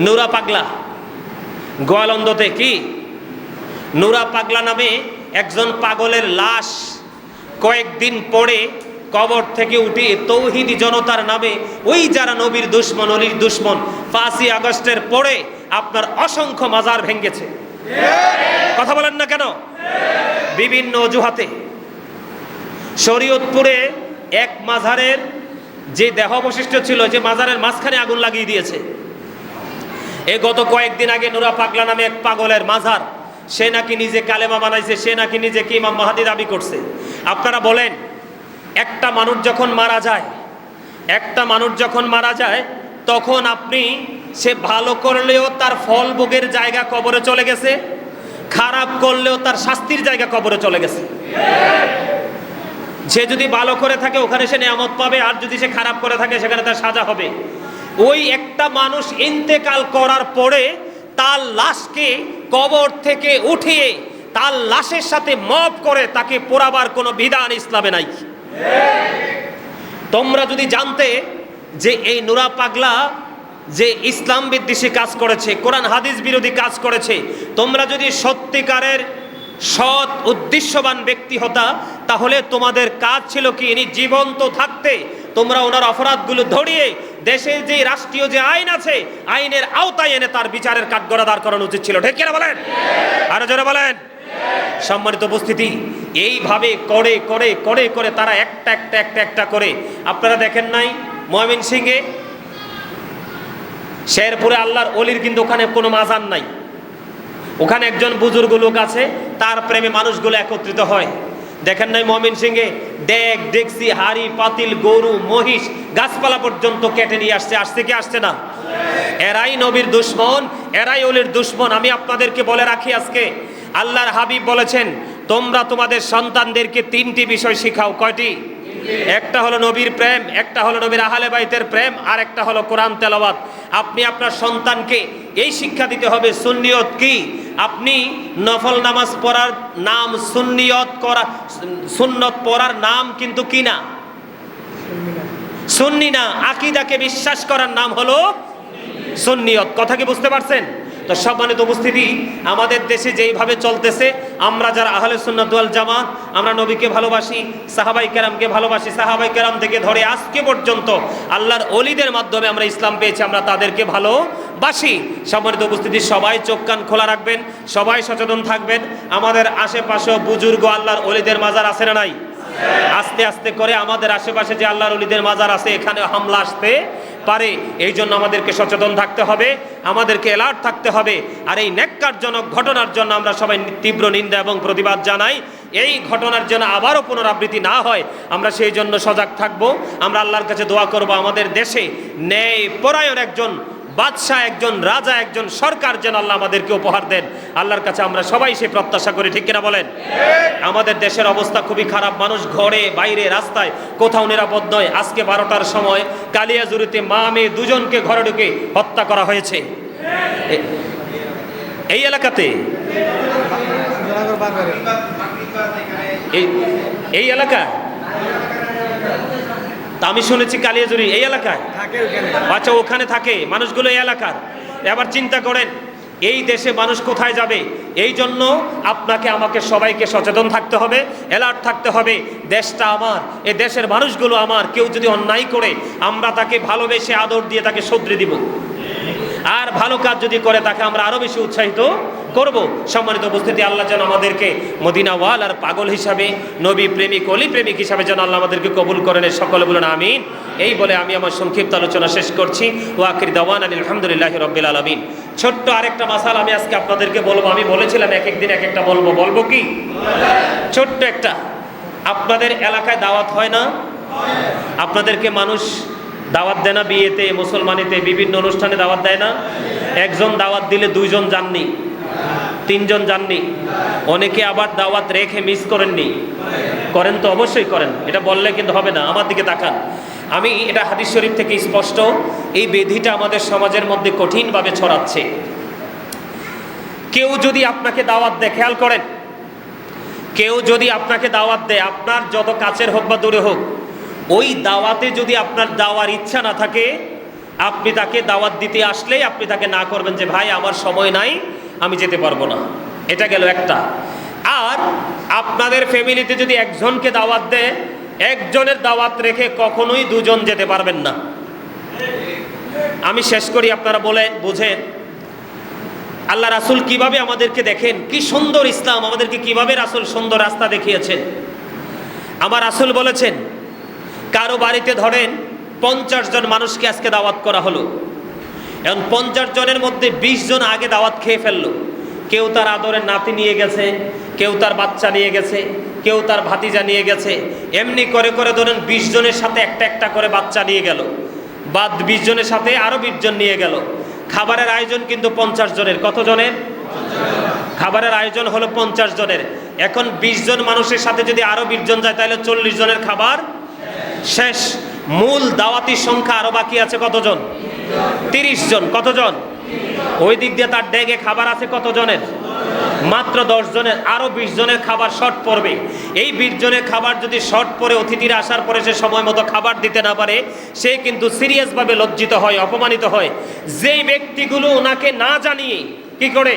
নুরা পাগলা। গোয়ালন্দতে কি? নুরা পাগলা নামে একজন পাগলের লাশ কয়েকদিন পরে কবর থেকে উঠে তৌহিদি জনতার নামে ওই যারা নবীর দুশ্মন, অলির দুশ্মন, পাঁচই আগস্টের পরে আপনার অসংখ্য মাজার ভেঙ্গেছে। কথা বলেন না কেন? বিভিন্ন অজুহাতে। শরীয়তপুরে এক মাজারের যে দেহ অবশিষ্ট ছিল, যে মাজারের মাঝখানে আগুন লাগিয়ে দিয়েছে। এ গত কয়েকদিন আগে নুরা পাগলা নামে এক পাগলের মাঝার সে নাকি নিজে কালেমা বানাইছে, সে নাকি নিজেকে ইমাম মাহাদি দাবি করছে। আপনারা বলেন, একটা মানুষ যখন মারা যায়, একটা মানুষ যখন মারা যায়, তখন আপনি সে ভালো করলেও তার ফল ভোগের জায়গা কবরে চলে গেছে, খারাপ করলেও তার শাস্তির জায়গা কবরে চলে গেছে। সে যদি ভালো করে থাকে, ওখানে সে নিয়ামত পাবে, আর যদি সে খারাপ করে থাকে, সেখানে তার সাজা হবে। ওই একটা মানুষ ইন্তেকাল করার পরে তার লাশকে কবর থেকে উঠিয়ে তার লাশের সাথে মপ করে তাকে পোড়াবার কোনো বিধান ইসলামে নাই। তোমরা যদি জানতে যে এই নুরা পাগলা যে ইসলাম বিদ্বেষী কাজ করেছে, কোরআন হাদিস বিরোধী কাজ করেছে, তোমরা যদি সত্যিকারের সৎ উদ্দেশ্যবান ব্যক্তি হতা, তাহলে তোমাদের কাজ ছিল কি? ইনি জীবন্ত থাকতে তোমরা ওনার অপরাধগুলো ধরিয়ে দেশের যে রাষ্ট্রীয় যে আইন আছে, আইনের আওতায় এনে তার বিচারের কাঠগড়া দাঁড় করানো উচিত ছিল। ঠিক কিনা বলেন? আরও জোরে বলেন। সম্মানিত উপস্থিতি, এইভাবে করে করে করে করে তারা একটা একটা একটা একটা করে, আপনারা দেখেন নাই ময়মিন সিংয়ে শেরপুরে আল্লাহর অলির কিন্তু ওখানে কোনো মাজান নাই। ওখানে একজন বুজুর্গ লোক আছে, তার প্রেমে মানুষগুলো একত্রিত হয়। দেখেন নাই মমিন সিংহে? ডেক ডেকসি হাড়ি, পাতিল, গরু, মহিষ গাছপালা পর্যন্ত কেটে নিয়ে আসছে আসছে কি আসছে না? এরাই নবীর দুশ্মন, এরাই অলির দুশ্মন। আমি আপনাদেরকে বলে রাখি আজকে, আল্লাহর হাবিব বলেছেন, তোমরা তোমাদের সন্তানদেরকে তিনটি বিষয় শিখাও। কয়টি? একটা হলো নবীর প্রেম, একটা হলো নবীর আহলে বাইতের প্রেম, আর একটা হলো কোরআন তেলাওয়াত। আপনি আপনার সন্তানকে এই শিক্ষা দিতে হবে সুন্নিয়ত কি? আপনি নফল নামাজ পড়ার নাম সুন্নিয়ত করা, সুন্নত পড়ার নাম কিন্তু কি না? সুন্নি না। আকিদাকে বিশ্বাস করার নাম হলো সুন্নিয়ত। কথা কি বুঝতে পারছেন? তো সম্মানিত উপস্থিতি, আমাদের দেশে যেইভাবে চলতেছে, আমরা যারা আহলে সুন্নাত ওয়াল জামাত, আমরা নবীকে ভালোবাসি, সাহাবাই কেরামকে ভালোবাসি, সাহাবাই কেরাম থেকে ধরে আজকে পর্যন্ত আল্লাহর অলিদের মাধ্যমে আমরা ইসলাম পেয়েছি, আমরা তাদেরকে ভালোবাসি। সম্মানিত উপস্থিতি, সবাই চোখ কান খোলা রাখবেন, সবাই সচেতন থাকবেন। আমাদের আশেপাশেও বুজুর্গ আল্লাহর অলিদের মাজার আছে না নাই? আস্তে আস্তে করে আমাদের আশেপাশে যে আল্লাহর অলিদের মাজার আছে, এখানে হামলা আসতে পারে, এই জন্য আমাদেরকে সচেতন থাকতে হবে, আমাদেরকে অ্যালার্ট থাকতে হবে। আর এই ন্যাক্কারজনক ঘটনার জন্য আমরা সবাই তীব্র নিন্দা এবং প্রতিবাদ জানাই। এই ঘটনার জন্য আবারও পুনরাবৃত্তি না হয়, আমরা সেই জন্য সজাগ থাকব। আমরা আল্লাহর কাছে দোয়া করব, আমাদের দেশে ন্যায় পরায়ণ একজন বাদশাহ একজন, রাজা একজন, সরকার যেন আল্লাহ আমাদেরকে উপহার দেন। আল্লাহর কাছে আমরা সবাই সে প্রত্যাশা করি, ঠিক কিনা বলেন? আমাদের দেশের অবস্থা খুবই খারাপ, মানুষ ঘরে, বাইরে, রাস্তায়, কোথাও নিরাপদ নয়। আজকে বারোটার সময় কালিয়াজুরিতে মা, মেয়ে দুজনকে ঘরে ঢুকে হত্যা করা হয়েছে। এই এলাকাতে এই এলাকা? তা আমি শুনেছি কালিয়াজুরি, এই এলাকায়? আচ্ছা ওখানে থাকে, মানুষগুলো এই এলাকার। এবার চিন্তা করেন, এই দেশে মানুষ কোথায় যাবে? এই জন্য আপনাকে, আমাকে সবাইকে সচেতন থাকতে হবে অ্যালার্ট থাকতে হবে, দেশটা আমার, এ দেশের মানুষগুলো আমার, কেউ যদি অন্যায় করে, আমরা তাকে ভালোবেসে আদর দিয়ে তাকে শুধরে দিব। আর ভালো কাজ যদি করে, তাকে আমরা আরও বেশি উৎসাহিত করব। সম্মানিত উপস্থিতি, আল্লাহ যেন আমাদেরকে মদিনাওয়াল আর পাগল হিসাবে, নবী প্রেমিক, অলি প্রেমিক হিসাবে যেন আল্লাহ আমাদেরকে কবুল করেন সকলে বলুন আমিন। এই বলে আমি আমার সংক্ষিপ্ত আলোচনা শেষ করছি। ওয়াকির দাওয়ান আলী আলহামদুলিল্লাহ রব্বিল আলমিন। ছোট্ট আরেকটা মাসাল আমি আজকে আপনাদেরকে বলব। আমি বলেছিলাম এক একদিন এক একটা বলব। বলব কি? ছোট্ট একটা। আপনাদের এলাকায় দাওয়াত হয় না? আপনাদেরকে মানুষ দাওয়াত দেয় না বিয়েতে, মুসলমানিতে, বিভিন্ন অনুষ্ঠানে দাওয়াত দেয় না? একজন দাওয়াত দিলে দুইজন যাননি। তিনজন যাননি। অনেকে আবার দাওয়াত রেখে মিস করেননি। করেন তো অবশ্যই করেন। এটা বললে কিন্তু হবে না। আমার দিকে তাকান। আমি এটা হাদিস শরীফ থেকে স্পষ্ট। এই বেধিটা আমাদের সমাজের মধ্যে কঠিনভাবে ছড়াচ্ছে। কেউ যদি আপনাকে দাওয়াত দেয়, খেয়াল করেন। কেউ যদি আপনাকে দাওয়াত দেয়, আপনার যত কাছের হোক বা দূরে হোক, ওই দাওয়াতে যদি আপনার দাওয়ার ইচ্ছা না থাকে, আপনি তাকে দাওয়াত দিতে আসলেই আপনি তাকে না করবেন যে, ভাই, আমার সময় নাই। আমি যেতে পারব না। এটা গেল একটা। আর আপনাদের ফ্যামিলিতে যদি একজনকে দাওয়াত দেয়, একজনের দাওয়াত রেখে কখনোই দুজন যেতে পারবেন না। আমি শেষ করি, আপনারা বলেন বুঝেন। আল্লাহ রাসুল কীভাবে আমাদেরকে দেখেন? কি সুন্দর ইসলাম। আমাদেরকে কীভাবে রাসুল সুন্দর রাস্তা দেখিয়েছেন? আমার রাসুল বলেছেন, কারও বাড়িতে ধরেন পঞ্চাশ জন মানুষকে আজকে দাওয়াত করা হলো। এখন পঞ্চাশ জনের মধ্যে বিশ জন আগে দাওয়াত খেয়ে ফেলল। কেউ তার আদরের নাতি নিয়ে গেছে, কেউ তার বাচ্চা নিয়ে গেছে, কেউ তার ভাতিজা নিয়ে গেছে। এমনি করে করে ধরেন বিশ জনের সাথে একটা একটা করে বাচ্চা নিয়ে গেল। বাদ বিশ জনের সাথে আরও বিশ জন নিয়ে গেল। খাবারের আয়োজন কিন্তু পঞ্চাশ জনের। কত জনের? খাবারের আয়োজন হলো পঞ্চাশ জনের। এখন বিশ জন মানুষের সাথে যদি আরও বিশ জন যায়, তাহলে চল্লিশ জনের খাবার শেষ। মূল দাওয়াতির সংখ্যা আরও বাকি আছে কতজন? তিরিশ জন, কতজন? ওই দিক দিয়ে তার ডেগে খাবার আছে কতজনের? মাত্র দশ জনের, আরও বিশ জনের খাবার শর্ট পড়বে। এই বিশ জনের খাবার যদি শর্ট পরে অতিথিরা আসার পরে সে সময় মতো খাবার দিতে না পারে, সে কিন্তু সিরিয়াসভাবে লজ্জিত হয়, অপমানিত হয়। যেই ব্যক্তিগুলো ওনাকে না জানিয়ে, কি করে?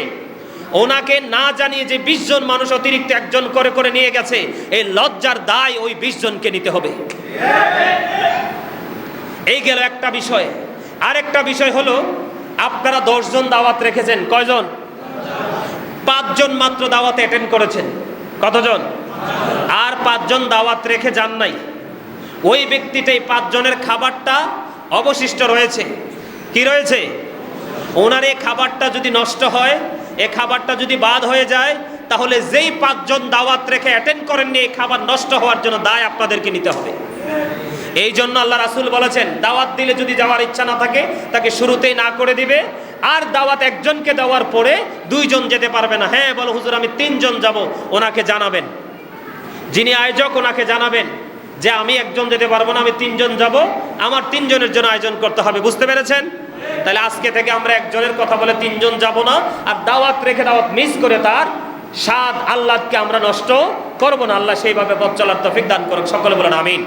ওনাকে না জানিয়ে যে বিশ জন মানুষ অতিরিক্ত একজন করে করে নিয়ে গেছে, এই লজ্জার দায় ওই বিশ জনকে নিতে হবে। এই গেল একটা বিষয়। আরেকটা বিষয় হলো, আপনারা দশজন দাওয়াত রেখেছেন, কয়জন? পাঁচজন মাত্র দাওয়াত অ্যাটেন্ড করেছেন। কতজন? আর পাঁচজন দাওয়াত রেখে যান নাই। ওই ব্যক্তিটাই পাঁচজনের খাবারটা অবশিষ্ট রয়েছে। কি রয়েছে? ওনার এই খাবারটা যদি নষ্ট হয়, এ খাবারটা যদি বাদ হয়ে যায়, তাহলে যেই পাঁচজন দাওয়াত রেখে অ্যাটেন্ড করেননি, এই খাবার নষ্ট হওয়ার জন্য দায় আপনাদেরকে নিতে হবে। এই জন্য আল্লাহ রাসুল বলেছেন, দাওয়াত দিলে যদি যাওয়ার ইচ্ছা না থাকে, তাকে শুরুতেই না করে দিবে। আর দাওয়াত একজনকে দেওয়ার পরে দুইজন যেতে পারবে না। হ্যাঁ বলো, হুজুর, আমি তিনজন যাব, ওনাকে জানাবেন। যিনি আয়োজক, ওনাকে জানাবেন যে আমি একজন যেতে পারব না, আমি তিনজন যাব, আমার তিনজনের জন্য আয়োজন করতে হবে। বুঝতে পেরেছেন? তাহলে আজকে থেকে আমরা একজনের কথা বলে তিনজন যাব না, আর দাওয়াত রেখে দাওয়াত মিস করে তার স্বাদ আল্লাহকে আমরা নষ্ট করব না। আল্লাহ সেইভাবে পথ চলার তফিক দান করুক। সকলে বলেন, আমিন।